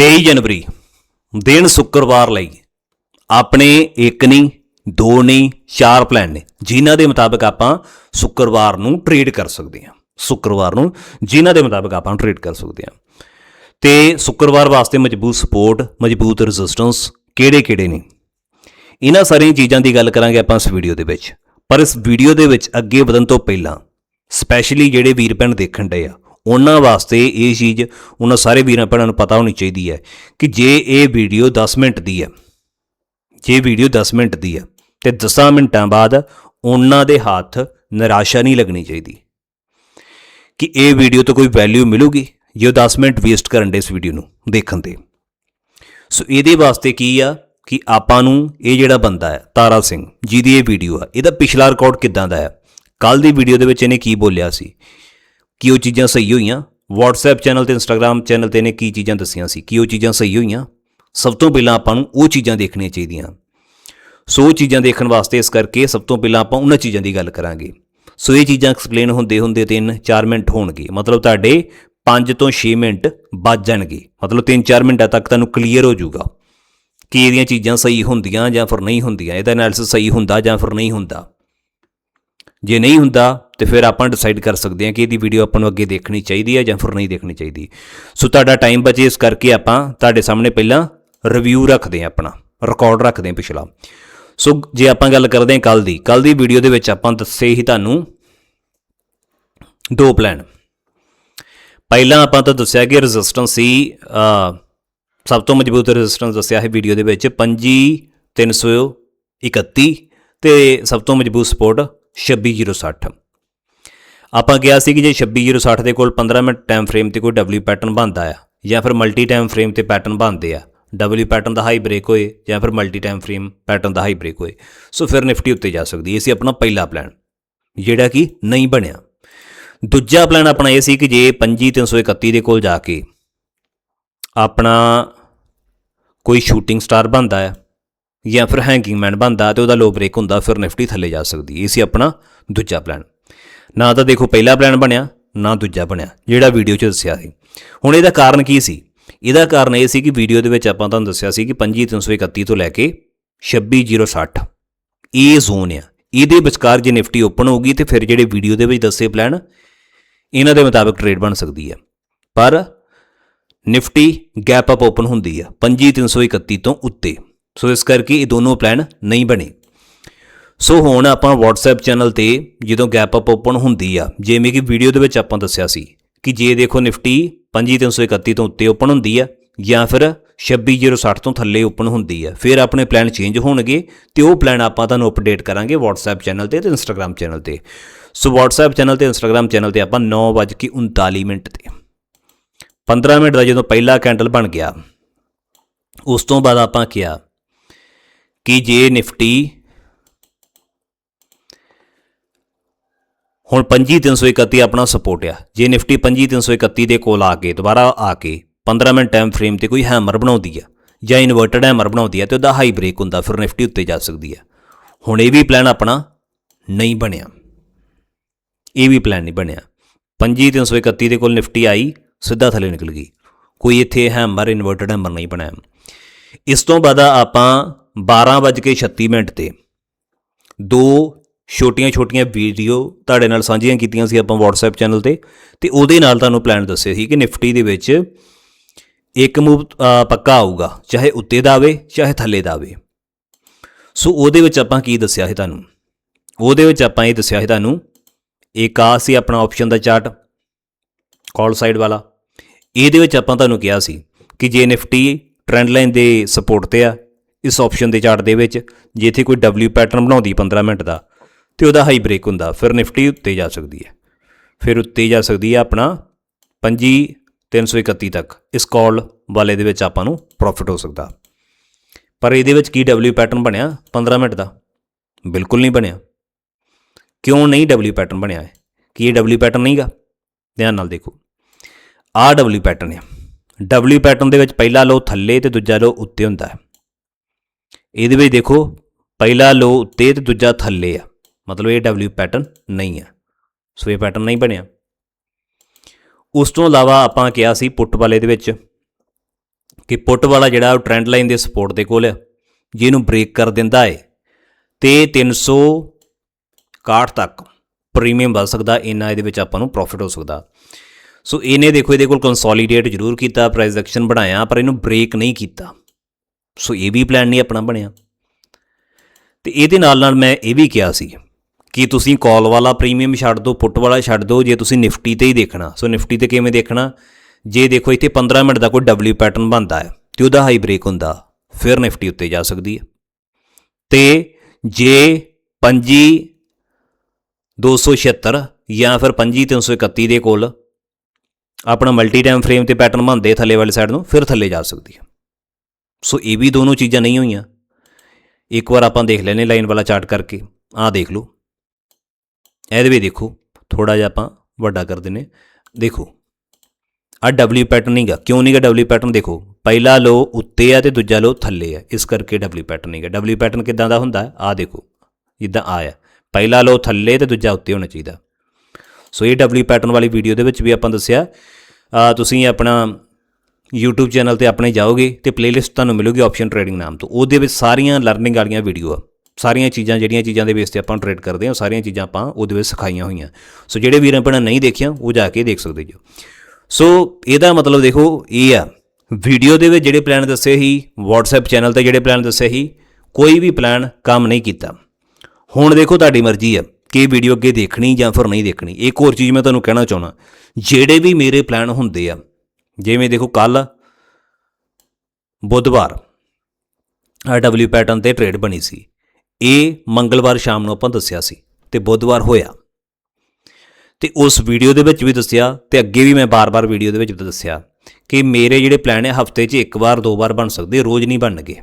23 ਜਨਵਰੀ, ਦਿਨ ਸ਼ੁੱਕਰਵਾਰ ਲਈ। ਆਪਣੇ ਇੱਕ ਨਹੀਂ ਦੋ ਨਹੀਂ ਚਾਰ ਪਲਾਨ ਨੇ, ਜਿਨ੍ਹਾਂ ਦੇ ਮੁਤਾਬਕ ਆਪਾਂ ਸ਼ੁੱਕਰਵਾਰ ਨੂੰ ਟ੍ਰੇਡ ਕਰ ਸਕਦੇ ਹਾਂ। ਸ਼ੁੱਕਰਵਾਰ ਨੂੰ ਜਿਨ੍ਹਾਂ ਦੇ ਮੁਤਾਬਕ ਆਪਾਂ ਟ੍ਰੇਡ ਕਰ ਸਕਦੇ ਹਾਂ। ਤੇ ਸ਼ੁੱਕਰਵਾਰ ਵਾਸਤੇ ਮਜ਼ਬੂਤ ਸਪੋਰਟ ਮਜ਼ਬੂਤ ਰੈਜ਼ਿਸਟੈਂਸ ਕਿਹੜੇ-ਕਿਹੜੇ ਨੇ? ਇਹਨਾਂ ਸਾਰੀਆਂ ਚੀਜ਼ਾਂ ਦੀ ਗੱਲ ਕਰਾਂਗੇ ਆਪਾਂ ਇਸ ਵੀਡੀਓ ਦੇ ਵਿੱਚ। ਪਰ ਇਸ ਵੀਡੀਓ ਦੇ ਵਿੱਚ ਅੱਗੇ ਵਧਣ ਤੋਂ ਪਹਿਲਾਂ ਸਪੈਸ਼ਲੀ ਜਿਹੜੇ ਵੀਰ ਭੈਣ ਦੇਖਣ ਡਏ ਆ ਉਹਨਾਂ ਵਾਸਤੇ ਇਹ ਚੀਜ਼ ਉਹਨਾਂ ਸਾਰੇ ਵੀਰਾਂ ਭੈਣਾਂ ਨੂੰ ਪਤਾ ਹੋਣੀ ਚਾਹੀਦੀ ਹੈ ਕਿ ਜੇ ਇਹ ਵੀਡੀਓ 10 ਮਿੰਟ ਦੀ ਹੈ, ਜੇ ਵੀਡੀਓ 10 ਮਿੰਟ ਦੀ ਹੈ, ਤੇ 10 ਮਿੰਟਾਂ ਬਾਅਦ ਉਹਨਾਂ ਦੇ ਹੱਥ ਨਿਰਾਸ਼ਾ ਨਹੀਂ ਲੱਗਣੀ ਚਾਹੀਦੀ ਕਿ ਇਹ ਵੀਡੀਓ ਤੋਂ ਕੋਈ ਵੈਲਿਊ ਮਿਲੂਗੀ ਜੇ ਉਹ 10 ਮਿੰਟ ਵੇਸਟ ਕਰਨ ਦੇ ਇਸ ਵੀਡੀਓ ਨੂੰ ਦੇਖਣ ਤੇ। ਸੋ ਇਹਦੇ ਵਾਸਤੇ ਕੀ ਆ ਕਿ ਆਪਾਂ ਨੂੰ ਇਹ ਜਿਹੜਾ ਬੰਦਾ ਹੈ, ਤਾਰਾ ਸਿੰਘ, ਜਿਹਦੀ ਇਹ ਵੀਡੀਓ ਆ, ਇਹਦਾ ਪਿਛਲਾ ਰਿਕਾਰਡ ਕਿਦਾਂ ਦਾ ਹੈ? ਕੱਲ ਦੀ ਵੀਡੀਓ ਦੇ ਵਿੱਚ ਇਹਨੇ ਕੀ ਬੋਲਿਆ ਸੀ? ਕੀ ਉਹ ਚੀਜ਼ਾਂ ਸਹੀ ਹੋਈਆਂ? WhatsApp ਚੈਨਲ ਤੇ Instagram ਚੈਨਲ ਤੇ ਇਹਨੇ ਕੀ ਚੀਜ਼ਾਂ ਦੱਸੀਆਂ ਸੀ? ਕੀ ਉਹ ਚੀਜ਼ਾਂ ਸਹੀ ਹੋਈਆਂ? ਸਭ ਤੋਂ ਪਹਿਲਾਂ ਆਪਾਂ ਨੂੰ ਉਹ ਚੀਜ਼ਾਂ ਦੇਖਣੀਆਂ ਚਾਹੀਦੀਆਂ। ਸੋ ਚੀਜ਼ਾਂ ਦੇਖਣ ਵਾਸਤੇ ਇਸ ਕਰਕੇ ਸਭ ਤੋਂ ਪਹਿਲਾਂ ਆਪਾਂ ਉਹਨਾਂ ਚੀਜ਼ਾਂ ਦੀ ਗੱਲ ਕਰਾਂਗੇ। ਸੋ ਇਹ ਚੀਜ਼ਾਂ ਐਕਸਪਲੇਨ ਹੁੰਦੇ ਹੁੰਦੇ 3-4 ਮਿੰਟ ਹੋਣਗੇ। ਮਤਲਬ ਤੁਹਾਡੇ 5 ਤੋਂ 6 ਮਿੰਟ ਬਚ ਜਾਣਗੇ। ਮਤਲਬ 3-4 ਮਿੰਟਾਂ ਤੱਕ ਤੁਹਾਨੂੰ ਕਲੀਅਰ ਹੋ ਜਾਊਗਾ ਕਿ ਇਹਦੀਆਂ ਚੀਜ਼ਾਂ ਸਹੀ ਹੁੰਦੀਆਂ ਜਾਂ ਫਿਰ ਨਹੀਂ ਹੁੰਦੀਆਂ। ਇਹਦਾ ਐਨਾਲਿਸਿਸ ਸਹੀ ਹੁੰਦਾ ਜਾਂ ਫਿਰ ਨਹੀਂ ਹੁੰਦਾ। ਜੇ ਨਹੀਂ ਹੁੰਦਾ, ਤੇ ਫਿਰ ਆਪਾਂ ਡਿਸਾਈਡ ਕਰ ਸਕਦੇ ਹਾਂ ਕਿ ਇਹਦੀ ਵੀਡੀਓ ਆਪਾਂ ਨੂੰ ਅੱਗੇ ਦੇਖਣੀ ਚਾਹੀਦੀ ਹੈ ਜਾਂ ਫਿਰ ਨਹੀਂ ਦੇਖਣੀ ਚਾਹੀਦੀ। ਸੋ ਤੁਹਾਡਾ ਟਾਈਮ ਬਚੇ ਇਸ ਕਰਕੇ ਆਪਾਂ ਤੁਹਾਡੇ ਸਾਹਮਣੇ ਪਹਿਲਾਂ ਰਿਵਿਊ ਰੱਖਦੇ ਹਾਂ ਆਪਣਾ ਰਿਕਾਰਡ ਰੱਖਦੇ ਹਾਂ ਪਿਛਲਾ। ਸੋ ਜੇ ਆਪਾਂ ਗੱਲ ਕਰਦੇ ਹਾਂ ਕੱਲ ਦੀ ਕੱਲ ਦੀ ਵੀਡੀਓ ਦੇ ਵਿੱਚ ਆਪਾਂ ਦੱਸੇ ਹੀ ਤੁਹਾਨੂੰ ਦੋ ਪਲਾਨ ਪਹਿਲਾਂ ਆਪਾਂ ਤਾਂ ਦੱਸਿਆ ਕਿ ਰੈਜ਼ਿਸਟੈਂਸ ਸੀ ਸਭ ਤੋਂ ਮਜ਼ਬੂਤ ਰੈਜ਼ਿਸਟੈਂਸ ਦੱਸਿਆ ਹੈ ਵੀਡੀਓ ਦੇ ਵਿੱਚ 25331 ਤੇ ਸਭ ਤੋਂ ਮਜ਼ਬੂਤ ਸਪੋਰਟ 26060 ਆਪਾਂ ਕਿਹਾ ਸੀ ਕਿ ਜੇ 26060 ਦੇ ਕੋਲ 15 ਮਿੰਟ ਟਾਈਮ ਫਰੇਮ ਤੇ ਕੋਈ W ਪੈਟਰਨ ਬਣਦਾ ਆ, ਜਾਂ ਫਿਰ ਮਲਟੀ ਟਾਈਮ ਫਰੇਮ ਤੇ ਪੈਟਰਨ ਬਣਦੇ ਆ ਡਬਲਯੂ ਪੈਟਰਨ ਦਾ ਹਾਈ ਬ੍ਰੇਕ ਹੋਏ, ਜਾਂ ਫਿਰ ਮਲਟੀ ਟਾਈਮ ਫਰੇਮ ਪੈਟਰਨ ਦਾ ਹਾਈ ਬ੍ਰੇਕ ਹੋਏ, ਸੋ ਫਿਰ ਨਿਫਟੀ ਉੱਤੇ ਜਾ ਸਕਦੀ ਹੈ। ਸੀ ਆਪਣਾ ਪਹਿਲਾ ਪਲਾਨ ਜਿਹੜਾ ਕਿ ਨਹੀਂ ਬਣਿਆ। ਦੂਜਾ ਪਲਾਨ ਆਪਣਾ ਇਹ ਸੀ ਕਿ ਜੇ 25331 ਦੇ ਕੋਲ ਜਾ ਕੇ ਆਪਣਾ ਕੋਈ ਸ਼ੂਟਿੰਗ ਸਟਾਰ ਬਣਦਾ ਹੈ ਜਾਂ ਫਿਰ ਹੈਂਗਿੰਗ ਮੈਨ ਬਣਦਾ ਤੇ ਉਹਦਾ ਲੋ ਬ੍ਰੇਕ ਹੁੰਦਾ, ਫਿਰ ਨਿਫਟੀ ਥੱਲੇ ਜਾ ਸਕਦੀ ਇਹ ਸੀ ਆਪਣਾ ਦੂਜਾ ਪਲਾਨ ਨਾ ਤਾਂ ਦੇਖੋ ਪਹਿਲਾ ਪਲਾਨ ਬਣਿਆ, ਨਾ ਦੂਜਾ ਬਣਿਆ, ਜਿਹੜਾ ਵੀਡੀਓ 'ਚ ਦੱਸਿਆ ਸੀ। ਹੁਣ ਇਹਦਾ ਕਾਰਨ ਕੀ ਸੀ? ਇਹਦਾ ਕਾਰਨ ਇਹ ਸੀ ਕਿ ਵੀਡੀਓ ਦੇ ਵਿੱਚ ਆਪਾਂ ਤੁਹਾਨੂੰ ਦੱਸਿਆ ਸੀ ਕਿ 25331 ਤੋਂ ਲੈ ਕੇ 26060 ਇਹ ਜ਼ੋਨ ਆ। ਇਹਦੇ ਵਿਚਕਾਰ ਜੇ ਨਿਫਟੀ ਓਪਨ ਹੋਊਗੀ ਤੇ ਫਿਰ ਜਿਹੜੇ ਵੀਡੀਓ ਦੇ ਵਿੱਚ ਦੱਸੇ ਪਲਾਨ ਇਹਨਾਂ ਦੇ ਮੁਤਾਬਕ ਟ੍ਰੇਡ ਬਣ ਸਕਦੀ ਹੈ। ਪਰ ਨਿਫਟੀ ਗੈਪ ਅਪ ਓਪਨ ਹੁੰਦੀ ਆ 25331 ਤੋਂ ਉੱਤੇ। ਸੋ ਇਸ ਕਰਕੇ ਇਹ ਦੋਨੋਂ ਪਲਾਨ ਨਹੀਂ ਬਣੇ। ਸੋ ਹੁਣ ਆਪਾਂ WhatsApp ਚੈਨਲ ਤੇ ਜਦੋਂ ਗੈਪ ਅਪ ਓਪਨ ਹੁੰਦੀ ਆ, ਜਿਵੇਂ ਕਿ ਵੀਡੀਓ ਦੇ ਵਿੱਚ ਆਪਾਂ ਦੱਸਿਆ ਸੀ ਕਿ ਜੇ ਦੇਖੋ ਨਿਫਟੀ 25331 ਤੋਂ ਉੱਤੇ ਓਪਨ ਹੁੰਦੀ ਆ, ਜਾਂ ਫਿਰ 26060 ਤੋਂ ਥੱਲੇ ਓਪਨ ਹੁੰਦੀ ਆ, ਫਿਰ ਆਪਣੇ ਪਲਾਨ ਚੇਂਜ ਹੋਣਗੇ ਤੇ ਉਹ ਪਲਾਨ ਆਪਾਂ ਤੁਹਾਨੂੰ ਅਪਡੇਟ ਕਰਾਂਗੇ WhatsApp ਚੈਨਲ ਤੇ ਤੇ Instagram ਚੈਨਲ ਤੇ। ਸੋ WhatsApp ਚੈਨਲ ਤੇ Instagram ਚੈਨਲ ਤੇ ਆਪਾਂ 9:39 ਮਿੰਟ ਤੇ। 15 ਮਿੰਟ ਦਾ ਜਦੋਂ ਪਹਿਲਾ ਕੈਂਡਲ ਬਣ ਗਿਆ, ਉਸ ਤੋਂ ਬਾਅਦ ਆਪਾਂ ਕਿਹਾ ਕਿ ਜੇ ਨਿਫਟੀ? ਹੁਣ 25331 ਆਪਣਾ ਸਪੋਰਟ ਆ। ਜੇ ਨਿਫਟੀ 25331 ਦੇ ਕੋਲ ਆ ਕੇ, ਦੁਬਾਰਾ ਆ ਕੇ 15 ਮਿੰਟ ਟਾਈਮ ਫਰੇਮ ਤੇ ਕੋਈ ਹੈਮਰ ਬਣਾਉਂਦੀ ਆ ਜਾਂ ਇਨਵਰਟਡ ਹੈਮਰ ਬਣਾਉਂਦੀ ਆ ਤੇ ਉਹਦਾ ਹਾਈ ਬ੍ਰੇਕ ਹੁੰਦਾ, ਫਿਰ ਨਿਫਟੀ ਉੱਤੇ ਜਾ ਸਕਦੀ ਆ। ਹੁਣ ਇਹ ਵੀ ਪਲਾਨ ਆਪਣਾ ਨਹੀਂ ਬਣਿਆ। ਇਹ ਵੀ ਪਲਾਨ ਨਹੀਂ ਬਣਿਆ। 25331 ਦੇ ਕੋਲ ਨਿਫਟੀ ਆਈ, ਸਿੱਧਾ ਥੱਲੇ ਨਿਕਲ ਗਈ। ਕੋਈ ਇੱਥੇ ਹੈਮਰ ਇਨਵਰਟਡ ਹੈਮਰ ਨਹੀਂ ਬਣਾਇਆ ਇਸ ਤੋਂ ਬਾਅਦ ਆਪਾਂ 12:36 ਮਿੰਟ ਤੇ। ਦੋ ਛੋਟੀਆਂ-ਛੋਟੀਆਂ ਵੀਡੀਓ ਤੁਹਾਡੇ ਨਾਲ ਸਾਂਝੀਆਂ ਕੀਤੀਆਂ ਸੀ ਆਪਾਂ WhatsApp ਚੈਨਲ ਤੇ ਤੇ ਉਹਦੇ ਨਾਲ ਤੁਹਾਨੂੰ ਪਲਾਨ ਦੱਸਿਆ ਸੀ ਕਿ ਨਿਫਟੀ ਦੇ ਵਿੱਚ ਇੱਕ ਮੂਵ ਪੱਕਾ ਆਊਗਾ, ਚਾਹੇ ਉੱਤੇ ਦਾ ਆਵੇ ਚਾਹੇ ਥੱਲੇ ਦਾ ਆਵੇ ਸੋ ਉਹਦੇ ਵਿੱਚ ਆਪਾਂ ਕੀ ਦੱਸਿਆ ਸੀ ਤੁਹਾਨੂੰ? ਉਹਦੇ ਵਿੱਚ ਆਪਾਂ ਇਹ ਦੱਸਿਆ ਸੀ ਤੁਹਾਨੂੰ, ਇੱਕ ਆ ਸੀ ਆਪਣਾ ਆਪਸ਼ਨ ਦਾ ਚਾਰਟ ਕਾਲ ਸਾਈਡ ਵਾਲਾ। ਇਹਦੇ ਵਿੱਚ ਆਪਾਂ ਤੁਹਾਨੂੰ ਕਿਹਾ ਸੀ ਕਿ ਜੇ ਨਿਫਟੀ ਟ੍ਰੈਂਡ ਲਾਈਨ ਦੇ ਸਪੋਰਟ ਤੇ ਆ ਇਸ ਆਪਸ਼ਨ ਦੇ ਚਾਰਟ ਦੇ ਵਿੱਚ ਜੇ ਇੱਥੇ ਕੋਈ W ਪੈਟਰਨ ਬਣਾਉਂਦੀ 15 ਮਿੰਟ ਦਾ, ਤੇ ਉਹਦਾ ਹਾਈ ਬ੍ਰੇਕ ਹੁੰਦਾ, ਫਿਰ ਨਿਫਟੀ ਉੱਤੇ ਜਾ ਸਕਦੀ ਹੈ। ਫਿਰ ਉੱਤੇ ਜਾ ਸਕਦੀ ਹੈ ਆਪਣਾ 5331 ਤੱਕ। ਇਸ ਕਾਲ ਵਾਲੇ ਦੇ ਵਿੱਚ ਆਪਾਂ ਨੂੰ ਪ੍ਰੋਫਿਟ ਹੋ ਸਕਦਾ। ਪਰ ਇਹਦੇ ਵਿੱਚ ਕੀ W ਪੈਟਰਨ ਬਣਿਆ 15 ਮਿੰਟ ਦਾ? ਬਿਲਕੁਲ ਨਹੀਂ ਬਣਿਆ। ਕਿਉਂ ਨਹੀਂ W ਪੈਟਰਨ ਬਣਿਆ ਹੈ ਕੀ ਇਹ W ਪੈਟਰਨ ਨਹੀਂਗਾ? ਧਿਆਨ ਨਾਲ ਦੇਖੋ। ਆ W ਪੈਟਰਨ ਹੈ W ਪੈਟਰਨ ਦੇ ਵਿੱਚ ਪਹਿਲਾ ਲੋ ਥੱਲੇ ਤੇ ਦੂਜਾ ਲੋ ਉੱਤੇ ਹੁੰਦਾ ਹੈ। ਇਹਦੇ ਵਿੱਚ ਦੇਖੋ, ਪਹਿਲਾ ਲੋ ਉੱਤੇ ਤੇ ਦੂਜਾ ਥੱਲੇ ਆ। ਮਤਲਬ ਇਹ W ਪੈਟਰਨ ਨਹੀਂ ਆ। ਸੋ ਇਹ ਪੈਟਰਨ ਨਹੀਂ ਬਣਿਆ। ਉਸ ਤੋਂ ਇਲਾਵਾ ਆਪਾਂ ਕਿਹਾ ਸੀ ਪੁੱਟ ਵਾਲੇ ਦੇ ਵਿੱਚ ਕਿ ਪੁੱਟ ਵਾਲਾ ਜਿਹੜਾ ਉਹ ਟ੍ਰੈਂਡ ਲਾਈਨ ਦੇ ਸਪੋਰਟ ਦੇ ਕੋਲ ਹੈ ਜੇ ਇਹਨੂੰ ਬ੍ਰੇਕ ਕਰ ਦਿੰਦਾ ਹੈ ਤੇ 361 ਤੱਕ ਪ੍ਰੀਮੀਅਮ ਵੱਧ ਸਕਦਾ, ਇੰਨਾ ਇਹਦੇ ਵਿੱਚ ਆਪਾਂ ਨੂੰ ਪ੍ਰੋਫਿਟ ਹੋ ਸਕਦਾ। ਸੋ ਇਹਨੇ ਦੇਖੋ ਇਹਦੇ ਕੋਲ ਕੰਸੋਲੀਡੇਟ ਜ਼ਰੂਰ ਕੀਤਾ ਪ੍ਰਾਈਸ ਐਕਸ਼ਨ ਬਣਾਇਆ, ਪਰ ਇਹਨੂੰ ਬ੍ਰੇਕ ਨਹੀਂ ਕੀਤਾ। ਸੋ ਇਹ ਵੀ ਪਲਾਨ ਨਹੀਂ ਆਪਣਾ ਬਣਿਆ। ਤੇ ਇਹਦੇ ਨਾਲ ਨਾਲ ਮੈਂ ਇਹ ਵੀ ਕਿਹਾ ਸੀ ਕਿ ਤੁਸੀਂ ਕਾਲ ਵਾਲਾ ਪ੍ਰੀਮੀਅਮ ਛੱਡ ਦਿਓ ਪੁੱਟ ਵਾਲਾ ਛੱਡ ਦਿਓ, ਜੇ ਤੁਸੀਂ ਨਿਫਟੀ ਤੇ ਹੀ ਦੇਖਣਾ। ਸੋ ਨਿਫਟੀ ਤੇ ਕਿਵੇਂ ਦੇਖਣਾ? ਜੇ ਦੇਖੋ ਇੱਥੇ 15 ਮਿੰਟ ਦਾ ਕੋਈ ਡਬਲਯੂ ਪੈਟਰਨ ਬਣਦਾ ਹੈ ਤੇ ਉਹਦਾ ਹਾਈ ਬ੍ਰੇਕ ਹੁੰਦਾ, ਫਿਰ ਨਿਫਟੀ ਉੱਤੇ ਜਾ ਸਕਦੀ ਹੈ। ਤੇ ਜੇ ਪੰਜੀ 276 ਜਾਂ ਫਿਰ 25331 ਦੇ ਕੋਲ ਆਪਣਾ ਮਲਟੀ ਟਾਈਮ ਫਰੇਮ ਤੇ ਪੈਟਰਨ ਬਣਦੇ ਥੱਲੇ ਵਾਲੀ ਸਾਈਡ ਨੂੰ, ਫਿਰ ਥੱਲੇ ਜਾ ਸਕਦੀ ਹੈ। ਸੋ ਇਹ ਵੀ ਦੋਨੋਂ ਚੀਜ਼ਾਂ ਨਹੀਂ ਹੋਈਆਂ। ਇੱਕ ਵਾਰ ਆਪਾਂ ਦੇਖ ਲੈਨੇ ਲਾਈਨ ਵਾਲਾ ਚਾਰਟ ਕਰਕੇ। ਆਹ ਦੇਖ ਲਓ। ਇਹਦੇ ਵੀ ਦੇਖੋ ਥੋੜਾ ਜਿਹਾ ਆਪਾਂ ਵੱਡਾ ਕਰ ਦਿੰਨੇ ਦੇਖੋ ਆ ਡਬਲਯੂ ਪੈਟਰਨ ਨਹੀਂਗਾ ਕਿਉਂ ਨਹੀਂਗਾ ਡਬਲਯੂ ਪੈਟਰਨ ਦੇਖੋ, ਪਹਿਲਾ ਲੋ ਉੱਤੇ ਆ ਤੇ ਦੂਜਾ ਲੋ ਥੱਲੇ ਆ। ਇਸ ਕਰਕੇ ਡਬਲਯੂ ਪੈਟਰਨ ਨਹੀਂਗਾ ਡਬਲਯੂ ਪੈਟਰਨ ਕਿਦਾਂ ਦਾ ਹੁੰਦਾ? ਆ ਦੇਖੋ, ਜਿੱਦਾਂ ਆਇਆ ਪਹਿਲਾ ਲੋ ਥੱਲੇ ਤੇ ਦੂਜਾ ਉੱਤੇ ਹੋਣਾ ਚਾਹੀਦਾ। ਸੋ ਇਹ ਡਬਲਯੂ ਪੈਟਰਨ ਵਾਲੀ ਵੀਡੀਓ ਦੇ ਵਿੱਚ ਵੀ ਆਪਾਂ ਦੱਸਿਆ। ਤੁਸੀਂ ਆਪਣਾ YouTube ਚੈਨਲ ਤੇ ਆਪਣੇ ਜਾਓਗੇ ਤੇ ਪਲੇਲਿਸਟ ਤੁਹਾਨੂੰ ਮਿਲੂਗੀ ਆਪਸ਼ਨ ਟ੍ਰੇਡਿੰਗ ਨਾਮ ਤੋਂ। ਉਹਦੇ ਵਿੱਚ ਸਾਰੀਆਂ ਲਰਨਿੰਗ ਵਾਲੀਆਂ ਵੀਡੀਓ ਆ। ਸਾਰੀਆਂ ਚੀਜ਼ਾਂ, ਜਿਹੜੀਆਂ ਚੀਜ਼ਾਂ ਦੇ ਬੇਸ ਤੇ ਆਪਾਂ ਟ੍ਰੇਡ ਕਰਦੇ ਹਾਂ, ਉਹ ਸਾਰੀਆਂ ਚੀਜ਼ਾਂ ਆਪਾਂ ਉਹਦੇ ਵਿੱਚ ਸਿਖਾਈਆਂ ਹੋਈਆਂ। ਸੋ ਜਿਹੜੇ ਵੀਰਾਂ ਆਪਣਾ ਨਹੀਂ ਦੇਖਿਆ, ਉਹ ਜਾ ਕੇ ਦੇਖ ਸਕਦੇ ਜੋ। ਸੋ ਇਹਦਾ ਮਤਲਬ ਦੇਖੋ, ਇਹ ਆ। ਵੀਡੀਓ ਦੇ ਵਿੱਚ ਜਿਹੜੇ ਪਲਾਨ ਦੱਸੇ ਸੀ, WhatsApp ਚੈਨਲ ਤੇ ਜਿਹੜੇ ਪਲਾਨ ਦੱਸੇ ਸੀ, ਕੋਈ ਵੀ ਪਲਾਨ ਕੰਮ ਨਹੀਂ ਕੀਤਾ। ਹੁਣ ਦੇਖੋ ਤੁਹਾਡੀ ਮਰਜ਼ੀ ਆ ਕਿ ਵੀਡੀਓ ਅੱਗੇ ਦੇਖਣੀ ਜਾਂ ਫਿਰ ਨਹੀਂ ਦੇਖਣੀ। ਇੱਕ ਹੋਰ ਚੀਜ਼ ਮੈਂ ਤੁਹਾਨੂੰ ਕਹਿਣਾ ਚਾਹਣਾ ਜਿਹੜੇ ਵੀ ਮੇਰੇ ਪਲਾਨ ਹੁੰਦੇ ਆ ਜਿਵੇਂ ਦੇਖੋ ਕੱਲ ਬੁੱਧਵਾਰ ਆ ਡਬਲਯੂ ਪੈਟਰਨ ਤੇ ਟ੍ਰੇਡ ਬਣੀ ਸੀ। ਇਹ ਮੰਗਲਵਾਰ ਸ਼ਾਮ ਨੂੰ ਆਪਾਂ ਦੱਸਿਆ ਸੀ ਤੇ ਬੁੱਧਵਾਰ ਹੋਇਆ। ਤੇ ਉਸ ਵੀਡੀਓ ਦੇ ਵਿੱਚ ਵੀ ਦੱਸਿਆ ਤੇ ਅੱਗੇ ਵੀ ਮੈਂ ਬਾਰ-ਬਾਰ ਵੀਡੀਓ ਦੇ ਵਿੱਚ ਦੱਸਿਆ ਕਿ ਮੇਰੇ ਜਿਹੜੇ ਪਲਾਨ ਹੈ ਹਫ਼ਤੇ 'ਚ ਇੱਕ ਵਾਰ, ਦੋ ਵਾਰ ਬਣ ਸਕਦੇ ਰੋਜ਼ ਨਹੀਂ ਬਣਨਗੇ।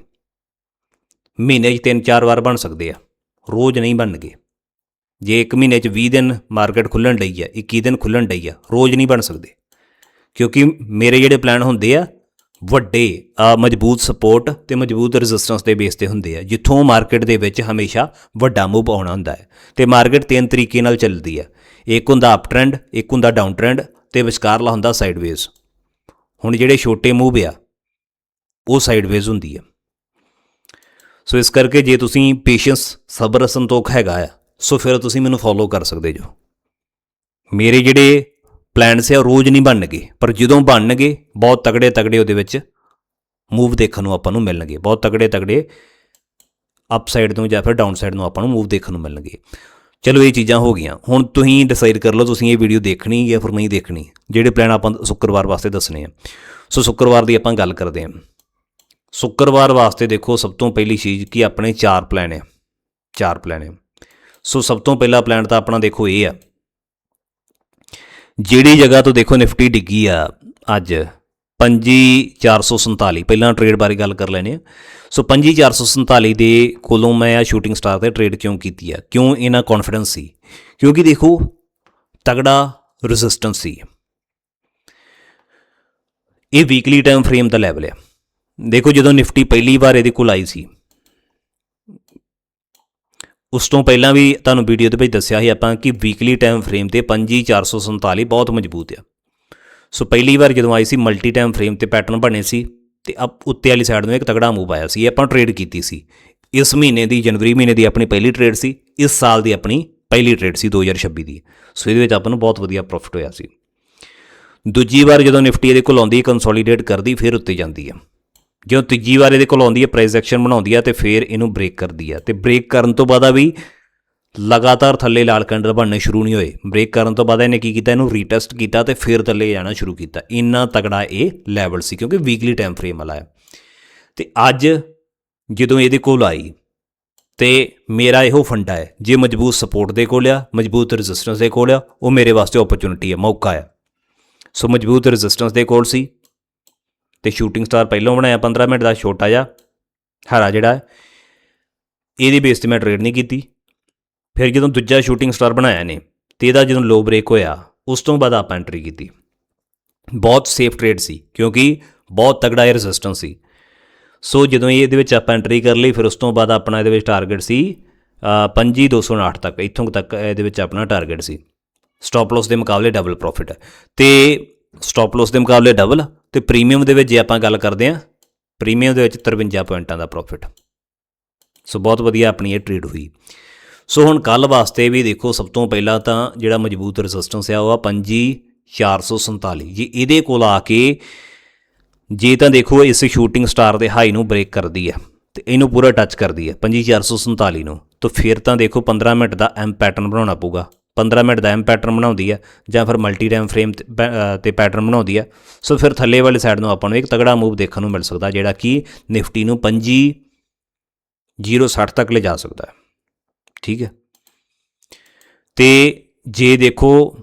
ਮਹੀਨੇ 'ਚ ਤਿੰਨ, ਚਾਰ ਵਾਰ ਬਣ ਸਕਦੇ ਆ, ਰੋਜ਼ ਨਹੀਂ ਬਣਨਗੇ। ਜੇ ਇੱਕ ਮਹੀਨੇ 'ਚ 20 ਦਿਨ ਮਾਰਕੀਟ ਖੁੱਲਣ ਲਈ ਆ 21 ਦਿਨ ਖੁੱਲਣ ਲਈ ਆ, ਰੋਜ਼ ਨਹੀਂ ਬਣ ਸਕਦੇ। ਕਿਉਂਕਿ ਮੇਰੇ ਜਿਹੜੇ ਪਲਾਨ ਹੁੰਦੇ ਆ, ਵੱਡੇ ਮਜ਼ਬੂਤ ਸਪੋਰਟ ਤੇ ਮਜ਼ਬੂਤ ਰੈਜ਼ਿਸਟੈਂਸ ਦੇ ਬੇਸ ਤੇ ਹੁੰਦੇ ਆ। ਜਿੱਥੋਂ ਮਾਰਕੀਟ ਦੇ ਵਿੱਚ ਹਮੇਸ਼ਾ ਵੱਡਾ ਮੂਵ ਆਉਣਾ ਹੁੰਦਾ ਹੈ। ਤੇ ਮਾਰਕੀਟ ਤਿੰਨ ਤਰੀਕੇ ਨਾਲ ਚੱਲਦੀ ਹੈ ਇੱਕ ਹੁੰਦਾ ਅਪ ਟ੍ਰੈਂਡ ਇੱਕ ਹੁੰਦਾ ਡਾਊਨ ਟ੍ਰੈਂਡ ਤੇ ਵਿਚਕਾਰਲਾ ਹੁੰਦਾ ਸਾਈਡਵੇਜ਼ ਹੁਣ ਜਿਹੜੇ ਛੋਟੇ ਮੂਵ ਆ, ਉਹ ਸਾਈਡਵੇਜ਼ ਹੁੰਦੀ ਆ। ਸੋ ਇਸ ਕਰਕੇ ਜੇ ਤੁਸੀਂ ਪੇਸ਼ੈਂਸ ਸਬਰ ਸੰਤੋਖ ਹੈਗਾ ਆ, ਸੋ ਫਿਰ ਤੁਸੀਂ ਮੈਨੂੰ ਫੋਲੋ ਕਰ ਸਕਦੇ ਜੋ। ਮੇਰੇ ਜਿਹੜੇ ਪਲੈਨਸ ਆ ਉਹ ਰੋਜ਼ ਨਹੀਂ ਬਣਨਗੇ। ਪਰ ਜਦੋਂ ਬਣਨਗੇ, ਬਹੁਤ ਤਗੜੇ ਤਗੜੇ ਉਹਦੇ ਵਿੱਚ ਮੂਵ ਦੇਖਣ ਨੂੰ ਆਪਾਂ ਨੂੰ ਮਿਲਣਗੇ। ਬਹੁਤ ਤਗੜੇ ਤਗੜੇ ਅਪ ਸਾਈਡ ਤੋਂ ਜਾਂ ਫਿਰ ਡਾਊਨ ਸਾਈਡ ਨੂੰ ਆਪਾਂ ਨੂੰ ਮੂਵ ਦੇਖਣ ਨੂੰ ਮਿਲਣਗੇ। ਚਲੋ, ਇਹ ਚੀਜ਼ਾਂ ਹੋ ਗਈਆਂ। ਹੁਣ ਤੁਸੀਂ ਡਿਸਾਈਡ ਕਰ ਲਓ, ਤੁਸੀਂ ਇਹ ਵੀਡੀਓ ਦੇਖਣੀ ਜਾਂ ਫਿਰ ਨਹੀਂ ਦੇਖਣੀ। ਜਿਹੜੇ ਪਲਾਨ ਆਪਾਂ ਸ਼ੁੱਕਰਵਾਰ ਵਾਸਤੇ ਦੱਸਣੇ ਆ। ਸੋ, ਸ਼ੁੱਕਰਵਾਰ ਦੀ ਆਪਾਂ ਗੱਲ ਕਰਦੇ ਹਾਂ। ਸ਼ੁੱਕਰਵਾਰ ਵਾਸਤੇ ਦੇਖੋ, ਸਭ ਤੋਂ ਪਹਿਲੀ ਚੀਜ਼ ਕਿ ਆਪਣੇ ਚਾਰ ਪਲਾਨ ਹੈ ਚਾਰ ਪਲਾਨ ਹੈ ਸੋ, ਸਭ ਤੋਂ ਪਹਿਲਾ ਪਲਾਨ ਤਾਂ ਆਪਣਾ ਦੇਖੋ ਇਹ ਆ। ਜਿਹੜੀ ਜਗ੍ਹਾ ਤੋਂ ਦੇਖੋ ਨਿਫਟੀ ਡਿੱਗੀ ਆ ਅੱਜ 5447 ਪਹਿਲਾਂ ਟ੍ਰੇਡ ਬਾਰੇ ਗੱਲ ਕਰ ਲੈਨੇ ਆ ਸੋ 5447 ਦੇ ਕੋਲੋਂ ਮੈਂ ਆ ਸ਼ੂਟਿੰਗ ਸਟਾਰ ਤੇ ਟ੍ਰੇਡ ਕਿਉਂ ਕੀਤੀ ਆ? ਕਿਉਂ ਇਹਨਾਂ ਕੌਨਫੀਡੈਂਸ ਸੀ? ਕਿਉਂਕਿ ਦੇਖੋ ਤਗੜਾ ਰੈਜ਼ਿਸਟੈਂਸ ਸੀ। ਇਹ ਵੀਕਲੀ ਟਾਈਮ ਫਰੇਮ ਦਾ ਲੈਵਲ ਆ। ਦੇਖੋ ਜਦੋਂ ਨਿਫਟੀ ਪਹਿਲੀ ਵਾਰ ਇਹਦੇ ਕੋਲ ਆਈ ਸੀ ਉਸ ਤੋਂ ਪਹਿਲਾਂ ਵੀ ਤੁਹਾਨੂੰ ਵੀਡੀਓ ਦੇ ਵਿੱਚ ਦੱਸਿਆ ਸੀ ਆਪਾਂ ਕਿ ਵੀਕਲੀ ਟਾਈਮ ਫਰੇਮ ਤੇ 5447 ਬਹੁਤ ਮਜ਼ਬੂਤ ਆ। ਸੋ ਪਹਿਲੀ ਵਾਰ ਜਦੋਂ ਆਈ ਸੀ ਮਲਟੀ ਟਾਈਮ ਫਰੇਮ ਤੇ ਪੈਟਰਨ ਬਣੇ ਸੀ ਤੇ ਅਪ ਉੱਤੇ ਵਾਲੀ ਸਾਈਡ ਨੂੰ ਇੱਕ ਤਗੜਾ ਮੂਵ ਆਇਆ ਸੀ, ਇਹ ਆਪਾਂ ਟ੍ਰੇਡ ਕੀਤੀ ਸੀ। ਇਸ ਮਹੀਨੇ ਦੀ ਜਨਵਰੀ ਮਹੀਨੇ ਦੀ ਆਪਣੀ ਪਹਿਲੀ ਟ੍ਰੇਡ ਸੀ, ਇਸ ਸਾਲ ਦੀ ਆਪਣੀ ਪਹਿਲੀ ਟ੍ਰੇਡ ਸੀ 2026 ਦੀ। ਸੋ ਇਹਦੇ ਵਿੱਚ ਆਪਾਂ ਨੂੰ ਬਹੁਤ ਵਧੀਆ ਪ੍ਰੋਫਿਟ ਹੋਇਆ ਸੀ। ਦੂਜੀ ਵਾਰ ਜਦੋਂ ਨਿਫਟੀ ਇਹਦੇ ਕੋਲ ਆਉਂਦੀ ਕੰਸੋਲੀਡੇਟ ਕਰਦੀ, ਫਿਰ ਉੱਤੇ ਜਾਂਦੀ ਹੈ ਜਦੋਂ ਤੀਜੀ ਵਾਰ ਇਹਦੇ ਕੋਲ ਆਉਂਦੀ ਹੈ ਪ੍ਰਾਈਸ ਐਕਸ਼ਨ ਬਣਾਉਂਦੀ ਹੈ ਤੇ ਫਿਰ ਇਹਨੂੰ ਬ੍ਰੇਕ ਕਰਦੀ ਹੈ। ਤੇ ਬ੍ਰੇਕ ਕਰਨ ਤੋਂ ਬਾਅਦ ਆ ਵੀ ਲਗਾਤਾਰ ਥੱਲੇ ਲਾਲ ਕੈਂਡਲ ਬਣਨੇ ਸ਼ੁਰੂ ਨਹੀਂ ਹੋਏ। ਬ੍ਰੇਕ ਕਰਨ ਤੋਂ ਬਾਅਦ ਇਹਨੇ ਕੀ ਕੀਤਾ? ਇਹਨੂੰ ਰੀਟੈਸਟ ਕੀਤਾ ਤੇ ਫਿਰ ਥੱਲੇ ਜਾਣਾ ਸ਼ੁਰੂ ਕੀਤਾ। ਇੰਨਾ ਤਗੜਾ ਇਹ ਲੈਵਲ ਸੀ ਕਿਉਂਕਿ ਵੀਕਲੀ ਟਾਈਮ ਫਰੇਮ ਵਾਲਾ ਹੈ। ਤੇ ਅੱਜ ਜਦੋਂ ਇਹਦੇ ਕੋਲ ਆਈ ਤੇ ਮੇਰਾ ਇਹੋ ਫੰਡਾ ਹੈ। ਜੇ ਮਜ਼ਬੂਤ ਸਪੋਰਟ ਦੇ ਕੋਲ ਆ, ਮਜ਼ਬੂਤ ਰੈਜ਼ਿਸਟੈਂਸ ਦੇ ਕੋਲ ਆ, ਉਹ ਮੇਰੇ ਵਾਸਤੇ ਓਪਰਚੁਨਿਟੀ ਹੈ, ਮੌਕਾ ਹੈ। ਸੋ ਮਜ਼ਬੂਤ ਰੈਜ਼ਿਸਟੈਂਸ ਦੇ ਕੋਲ ਸੀ। ਤੇ ਸ਼ੂਟਿੰਗ ਸਟਾਰ ਪਹਿਲਾਂ ਬਣਾਇਆ 15 ਮਿੰਟ ਦਾ ਛੋਟਾ ਜਿਹਾ ਹਰਾ ਜਿਹੜਾ ਇਹਦੇ ਬੇਸ ਤੇ ਮੈਂ ਟ੍ਰੇਡ ਨਹੀਂ ਕੀਤੀ। ਫਿਰ ਜਦੋਂ ਦੂਜਾ ਸ਼ੂਟਿੰਗ ਸਟਾਰ ਬਣਾਇਆ ਨੇ ਤੇ ਇਹਦਾ ਜਦੋਂ ਲੋ ਬ੍ਰੇਕ ਹੋਇਆ ਉਸ ਤੋਂ ਬਾਅਦ ਆਪਾਂ ਐਂਟਰੀ ਕੀਤੀ। ਬਹੁਤ ਸੇਫ ਟ੍ਰੇਡ ਸੀ ਕਿਉਂਕਿ ਬਹੁਤ ਤਗੜਾ ਇਹ ਰੈਜ਼ਿਸਟੈਂਸ ਸੀ। ਸੋ ਜਦੋਂ ਇਹ ਇਹਦੇ ਵਿੱਚ ਆਪਾਂ ਐਂਟਰੀ ਕਰ ਲਈ ਫਿਰ ਉਸ ਤੋਂ ਬਾਅਦ ਆਪਣਾ ਇਹਦੇ ਵਿੱਚ ਟਾਰਗੇਟ ਸੀ ਅ, 5259 ਤੱਕ ਇੱਥੋਂ ਤੱਕ ਇਹਦੇ ਵਿੱਚ ਆਪਣਾ ਟਾਰਗੇਟ ਸੀ। ਸਟਾਪ ਲਾਸ ਦੇ ਮੁਕਾਬਲੇ ਡਬਲ ਪ੍ਰੋਫਿਟ ਹੈ। ਤੇ ਸਟਾਪ ਲਾਸ ਦੇ ਮੁਕਾਬਲੇ ਡਬਲ ਤੇ ਪ੍ਰੀਮੀਅਮ ਦੇ ਵਿੱਚ ਜੇ ਆਪਾਂ ਗੱਲ ਕਰਦੇ ਹਾਂ ਪ੍ਰੀਮੀਅਮ ਦੇ ਵਿੱਚ 53 ਪੁਆਇੰਟਾਂ ਦਾ ਪ੍ਰੋਫਿਟ ਸੋ ਬਹੁਤ ਵਧੀਆ ਆਪਣੀ ਇਹ ਟ੍ਰੇਡ ਹੋਈ। ਸੋ ਹੁਣ ਕੱਲ ਵਾਸਤੇ ਵੀ ਦੇਖੋ, ਸਭ ਤੋਂ ਪਹਿਲਾਂ ਤਾਂ ਜਿਹੜਾ ਮਜ਼ਬੂਤ ਰੈਜ਼ਿਸਟੈਂਸ ਆ, ਉਹ ਆ 25447 ਜੇ ਇਹਦੇ ਕੋਲ ਆ ਕੇ, ਜੇ ਤਾਂ ਦੇਖੋ ਇਸ ਸ਼ੂਟਿੰਗ ਸਟਾਰ ਦੇ ਹਾਈ ਨੂੰ ਬ੍ਰੇਕ ਕਰਦੀ ਹੈ ਤੇ ਇਹਨੂੰ ਪੂਰਾ ਟੱਚ ਕਰਦੀ ਹੈ 25447 ਨੂੰ, ਤਾਂ ਫਿਰ ਤਾਂ ਦੇਖੋ 15 ਮਿੰਟ ਦਾ ਐਮ ਪੈਟਰਨ ਬਣਾਉਣਾ ਪਊਗਾ। 15 ਮਿੰਟ ਦਾ ਐਮ ਪੈਟਰਨ ਬਣਾਉਂਦੀ ਹੈ ਜਾਂ ਫਿਰ ਮਲਟੀ ਰੈਮ ਫਰੇਮ ਤੇ ਪੈ- ਤੇ ਪੈਟਰਨ ਬਣਾਉਂਦੀ ਹੈ ਸੋ ਫਿਰ ਥੱਲੇ ਵਾਲੀ ਸਾਈਡ ਨੂੰ ਆਪਾਂ ਨੂੰ ਇੱਕ ਤਗੜਾ ਮੂਵ ਦੇਖਣ ਨੂੰ ਮਿਲ ਸਕਦਾ, ਜਿਹੜਾ ਕਿ ਨਿਫਟੀ ਨੂੰ 25 060 ਤੱਕ ਲੈ ਜਾ ਸਕਦਾ ਹੈ। ਠੀਕ ਹੈ? ਤੇ ਜੇ ਦੇਖੋ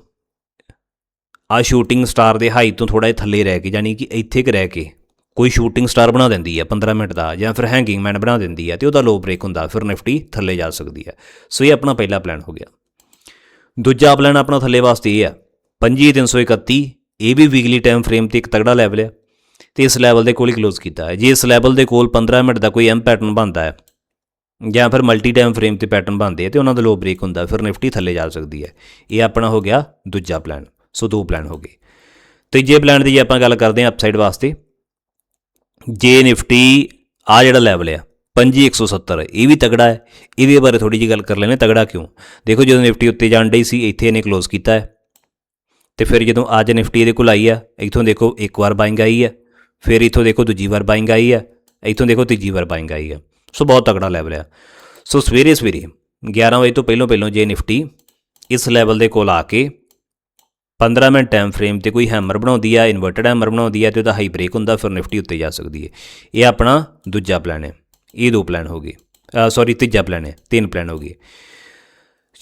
ਆ ਸ਼ੂਟਿੰਗ ਸਟਾਰ ਦੇ ਹਾਈ ਤੋਂ ਥੋੜਾ ਜਿਹਾ ਥੱਲੇ ਰਹਿ ਕੇ ਯਾਨੀ ਕਿ ਇੱਥੇ ਕਿ ਰਹਿ ਕੇ ਕੋਈ ਸ਼ੂਟਿੰਗ ਸਟਾਰ ਬਣਾ ਦਿੰਦੀ ਹੈ 15 ਮਿੰਟ ਦਾ, ਜਾਂ ਫਿਰ ਹੈਂਗਿੰਗ ਮੈਨ ਬਣਾ ਦਿੰਦੀ ਹੈ ਤੇ ਉਹਦਾ ਲੋ ਬ੍ਰੇਕ ਹੁੰਦਾ, ਫਿਰ ਨਿਫਟੀ ਥੱਲੇ ਜਾ ਸਕਦੀ ਹੈ ਸੋ ਇਹ ਆਪਣਾ ਪਹਿਲਾ ਪਲਾਨ ਹੋ ਗਿਆ। ਦੂਜਾ ਪਲਾਨ ਆਪਣਾ ਥੱਲੇ ਵਾਸਤੇ ਇਹ ਹੈ 25331 ਇਹ ਵੀ ਵੀਕਲੀ ਟਾਈਮ ਫਰੇਮ ਤੇ ਇੱਕ ਤਗੜਾ ਲੈਵਲ ਹੈ ਤੇ ਇਸ ਲੈਵਲ ਦੇ ਕੋਲ ਹੀ ਕਲੋਜ਼ ਕੀਤਾ ਹੈ। ਜੇ ਇਸ ਲੈਵਲ ਦੇ ਕੋਲ 15 ਮਿੰਟ ਦਾ ਕੋਈ ਐਮ ਪੈਟਰਨ ਬਣਦਾ ਹੈ ਜਾਂ ਫਿਰ ਮਲਟੀ ਟਾਈਮ ਫਰੇਮ ਤੇ ਪੈਟਰਨ ਬਣਦੇ ਆ ਤੇ ਉਹਨਾਂ ਦਾ ਲੋ ਬ੍ਰੇਕ ਹੁੰਦਾ, ਫਿਰ ਨਿਫਟੀ ਥੱਲੇ ਜਾ ਸਕਦੀ ਹੈ। ਇਹ ਆਪਣਾ ਹੋ ਗਿਆ ਦੂਜਾ ਪਲਾਨ ਸੋ ਦੋ ਪਲਾਨ ਹੋ ਗਏ। ਤੀਜੇ ਪਲਾਨ ਦੀ ਜੇ ਆਪਾਂ ਗੱਲ ਕਰਦੇ ਹਾਂ ਅਪਸਾਈਡ ਵਾਸਤੇ, ਜੇ ਨਿਫਟੀ ਆ ਜਿਹੜਾ ਲੈਵਲ ਆ 5170 ਇਹ ਵੀ ਤਗੜਾ ਹੈ। ਇਹਦੇ ਬਾਰੇ ਥੋੜੀ ਜਿਹੀ ਗੱਲ ਕਰ ਲੈਣੇ ਤਗੜਾ ਕਿਉਂ? ਦੇਖੋ ਜਦੋਂ ਨਿਫਟੀ ਉੱਤੇ ਜਾਣ ਡਈ ਸੀ, ਇੱਥੇ ਇਹਨੇ ਕਲੋਜ਼ ਕੀਤਾ ਹੈ। ਤੇ ਫਿਰ ਜਦੋਂ ਅੱਜ ਨਿਫਟੀ ਇਹਦੇ ਕੋਲ ਆਈ ਆ ਇੱਥੋਂ ਦੇਖੋ ਇੱਕ ਵਾਰ ਬਾਇੰਗ ਆਈ ਹੈ, ਫਿਰ ਇੱਥੋਂ ਦੇਖੋ ਦੂਜੀ ਵਾਰ ਬਾਇੰਗ ਆਈ ਹੈ, ਇੱਥੋਂ ਦੇਖੋ ਤੀਜੀ ਵਾਰ ਬਾਇੰਗ ਆਈ ਆ ਸੋ ਬਹੁਤ ਤਗੜਾ ਲੈਵਲ ਆ ਸੋ ਸਵੇਰੇ ਸਵੇਰੇ 11 ਵਜੇ ਤੋਂ ਪਹਿਲਾਂ ਪਹਿਲਾਂ ਜੇ ਨਿਫਟੀ ਇਸ ਲੈਵਲ ਦੇ ਕੋਲ ਆ ਕੇ 15 ਮਿੰਟ ਟਾਈਮ ਫਰੇਮ ਤੇ ਕੋਈ ਹੈਮਰ ਬਣਾਉਂਦੀ ਆ ਇਨਵਰਟਡ ਹੈਮਰ ਬਣਾਉਂਦੀ ਆ ਤੇ ਉਹਦਾ ਹਾਈ ਬ੍ਰੇਕ ਹੁੰਦਾ, ਫਿਰ ਨਿਫਟੀ ਉੱਤੇ ਜਾ ਸਕਦੀ ਹੈ। ਇਹ ਆਪਣਾ ਦੂਜਾ ਪਲਾਨ ਹੈ। ਇਹ ਦੋ ਪਲਾਨ ਹੋ ਗਏ। ਸੌਰੀ ਤੀਜਾ ਪਲਾਨ ਹੈ, ਤਿੰਨ ਪਲਾਨ ਹੋ ਗਏ।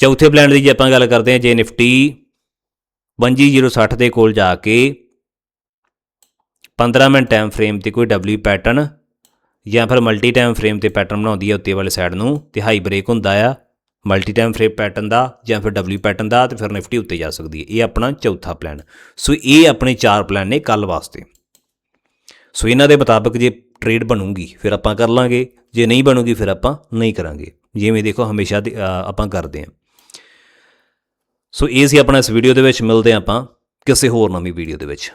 ਚੌਥੇ ਪਲਾਨ ਦੀ ਜੇ ਆਪਾਂ ਗੱਲ ਕਰਦੇ ਹਾਂ, ਜੇ ਨਿਫਟੀ 25060 ਦੇ ਕੋਲ ਜਾ ਕੇ 15 ਮਿੰਟ ਟਾਈਮ ਫਰੇਮ ਤੇ ਕੋਈ ਡਬਲਯੂ ਪੈਟਰਨ ਜਾਂ ਫਿਰ ਮਲਟੀ ਟਾਈਮ ਫਰੇਮ ਤੇ ਪੈਟਰਨ ਬਣਾਉਂਦੀ ਹੈ ਉੱਤੇ ਵਾਲੇ ਸਾਈਡ ਨੂੰ, ਤੇ ਹਾਈ ਬ੍ਰੇਕ ਹੁੰਦਾ ਆ ਮਲਟੀ ਟਾਈਮ ਫਰੇਮ ਪੈਟਰਨ ਦਾ ਜਾਂ ਫਿਰ ਡਬਲਯੂ ਪੈਟਰਨ ਦਾ, ਤੇ ਫਿਰ ਨਿਫਟੀ ਉੱਤੇ ਜਾ ਸਕਦੀ ਹੈ। ਇਹ ਆਪਣਾ ਚੌਥਾ ਪਲਾਨ ਸੋ ਇਹ ਆਪਣੇ ਚਾਰ ਪਲਾਨ ਨੇ ਕੱਲ ਵਾਸਤੇ। ਸੋ ਇਹਨਾਂ ਦੇ ਮੁਤਾਬਕ ਜੇ ਟ੍ਰੇਡ ਬਣੂਗੀ, ਫਿਰ ਆਪਾਂ ਕਰ ਲਾਂਗੇ। ਜੇ ਨਹੀਂ ਬਣੂਗੀ, ਫਿਰ ਆਪਾਂ ਨਹੀਂ ਕਰਾਂਗੇ। ਜਿਵੇਂ ਦੇਖੋ, ਹਮੇਸ਼ਾ ਆਪਾਂ ਕਰਦੇ ਹਾਂ। ਸੋ ਇਹ ਸੀ ਆਪਣਾ ਇਸ ਵੀਡੀਓ ਦੇ ਵਿੱਚ, ਮਿਲਦੇ ਹਾਂ ਆਪਾਂ ਕਿਸੇ ਹੋਰ ਨਵੀਂ ਵੀਡੀਓ ਦੇ ਵਿੱਚ।